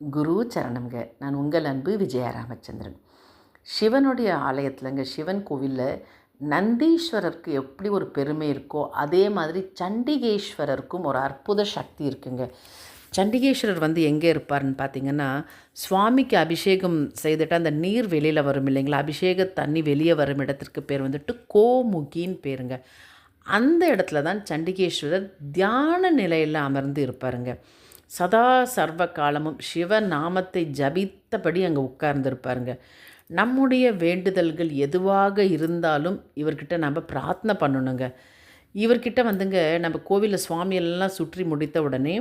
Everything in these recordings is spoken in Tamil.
குரு சரணம்ங்க. நான் உங்கள் அன்பு விஜயா ராமச்சந்திரன். சிவனுடைய ஆலயத்தில்ங்க சிவன் கோவிலில் நந்தீஸ்வரருக்கு எப்படி ஒரு பெருமை இருக்கோ அதே மாதிரி சண்டிகேஸ்வரருக்கும் ஒரு அற்புத சக்தி இருக்குங்க. சண்டிகேஸ்வரர் வந்து எங்கே இருப்பார்னு பார்த்தீங்கன்னா சுவாமிக்கு அபிஷேகம் செய்துட்டு அந்த நீர் வெளியில் வரும் இல்லைங்களா? அபிஷேக தண்ணி வெளியே வரும் இடத்திற்கு பேர் வந்துட்டு கோமுகின்னு பேருங்க. அந்த இடத்துல தான் சண்டிகேஸ்வரர் தியான நிலையில் அமர்ந்து இருப்பாருங்க. சதா சர்வ காலமும் சிவ நாமத்தை ஜபித்தபடி அங்கே உட்கார்ந்துருப்பாருங்க. நம்முடைய வேண்டுதல்கள் எதுவாக இருந்தாலும் இவர்கிட்ட நம்ம பிரார்த்தனை பண்ணணுங்க. இவர்கிட்ட வந்துங்க நம்ம கோவிலில் சுவாமியெல்லாம் சுற்றி முடித்த உடனே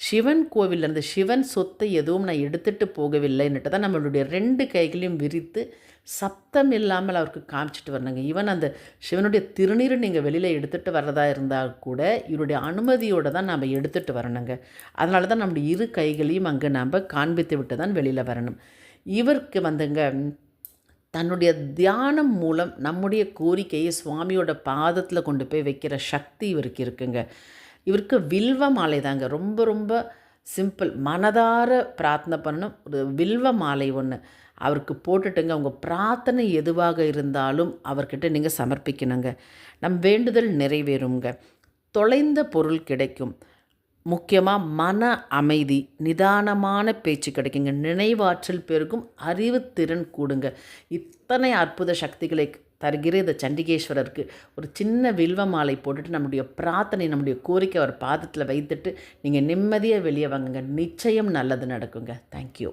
சிவன் கோவிலேருந்து சிவன் சொத்தை எதுவும் நான் எடுத்துகிட்டு போகவில்லைன்னுட்டு தான் நம்மளுடைய ரெண்டு கைகளையும் விரித்து சத்தம் இல்லாமல் அவருக்கு காமிச்சிட்டு வரணுங்க. ஈவன் அந்த சிவனுடைய திருநீரை நீங்கள் வெளியில் எடுத்துகிட்டு வர்றதா இருந்தால் கூட இவருடைய அனுமதியோடு தான் நம்ம எடுத்துகிட்டு வரணுங்க. அதனால தான் நம்முடைய இரு கைகளையும் அங்கே நாம் காண்பித்து விட்டு தான் வெளியில் வரணும். இவருக்கு வந்துங்க தன்னுடைய தியானம் மூலம் நம்முடைய கோரிக்கையை சுவாமியோட பாதத்தில் கொண்டு போய் வைக்கிற சக்தி இவருக்கு இருக்குங்க. இவருக்கு வில்வ மாலை தாங்க. ரொம்ப ரொம்ப சிம்பிள். மனதார பிரார்த்தனை பண்ணணும். ஒரு வில்வ மாலை ஒன்று அவருக்கு போட்டுட்டுங்க. அவங்க பிரார்த்தனை எதுவாக இருந்தாலும் அவர்கிட்ட நீங்கள் சமர்ப்பிக்கணுங்க. நம் வேண்டுதல் நிறைவேறுங்க தொலைந்த பொருள் கிடைக்கும். முக்கியமாக மன அமைதி நிதானமான பேச்சு கிடைக்குங்க. நினைவாற்றல் பெருகும். அறிவுத்திறன் கூடுங்க. இத்தனை அற்புத சக்திகளை தருகிற இந்த சண்டிகேஸ்வரருக்கு ஒரு சின்ன வில்வ மாலை போட்டுட்டு நம்முடைய பிரார்த்தனை நம்முடைய கோரிக்கை அவர் பாதத்தில் வைத்துட்டு நீங்கள் நிம்மதியாக வெளியே வாங்குங்க. நிச்சயம் நல்லது நடக்குங்க. தேங்க்யூ